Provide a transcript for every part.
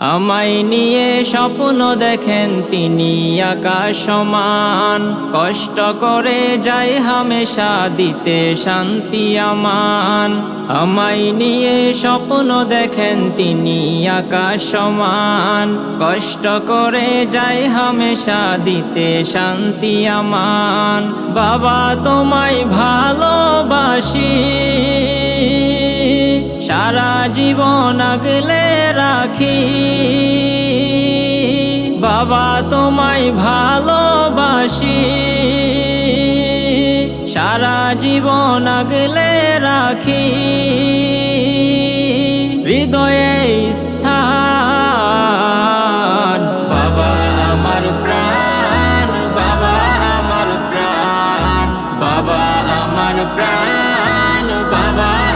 আমায় নিয়ে স্বপ্ন দেখেন তিনি আকাশ সমান। কষ্ট করে যায় হামেশা, দিতে শান্তি আমান। আমায় নিয়ে স্বপ্ন দেখেন তিনি আকাশ সমান। কষ্ট করে যায় হামেশা, দিতে শান্তি আমান। বাবা তোমায় ভালোবাসি। সারা জীবন আগলে রাখি। বাবা তোমায় ভালোবাসি। সারা জীবন আগলে রাখি। হৃদয়ে স্থান। বাবা আমার প্রাণ, বাবা আমার প্রাণ, বাবা আমার প্রাণ, বাবা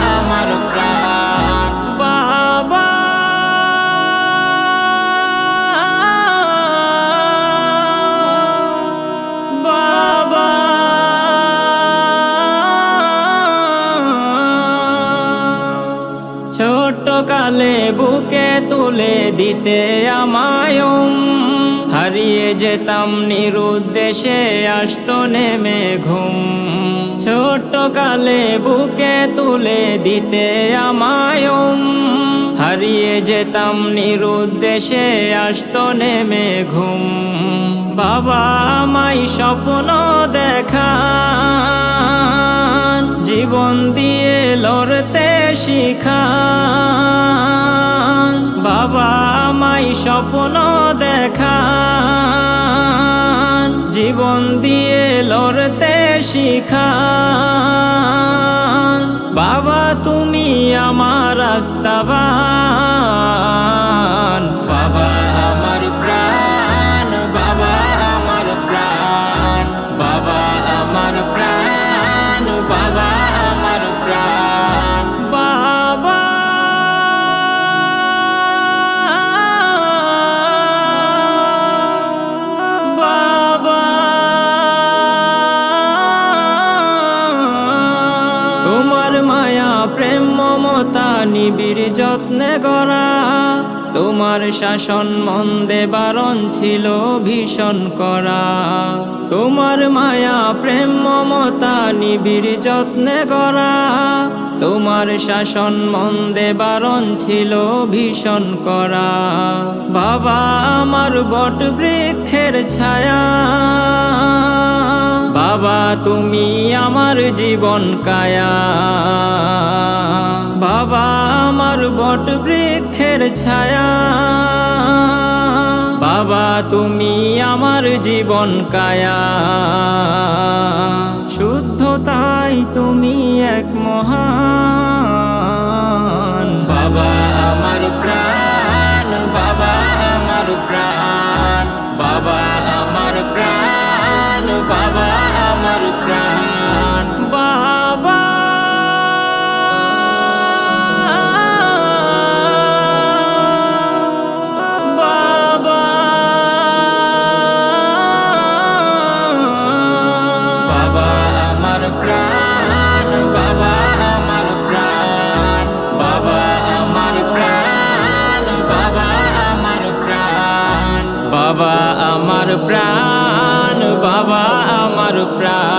কালে বুকে তুলে দিতে আমায় হারিয়ে যেতাম নিরুদ্দেশে, আসতো নেমে ঘুম। ছোট কালে বুকে তুলে দিতে আমায় হারিয়ে যেতাম নিরুদ্দেশে, আসতো নেমে ঘুম। বাবা আমায় স্বপ্ন দেখা বাবা মাই স্বপ্ন দেখা জীবন দিয়ে লড়তে শিখান। বাবা তুমি আমার রাস্তাবান মমতা নিবিড় যত্নে করা তোমার শাসন মন্দে বারণ ছিল ভীষণ করা। তোমার মায়া, প্রেম, মমতা নিবিড় যত্নে করা তোমার শাসন মন্দে বারণ ছিল ভীষণ করা। বাবা আমার বট বৃক্ষের ছায়া। বাবা তুমি আমার জীবন কায়া। বাবা আমার বট বৃক্ষের ছায়া। বাবা তুমি আমার জীবন কায়া। বাবা আমার প্রাণ বাবা আমার প্রাণ।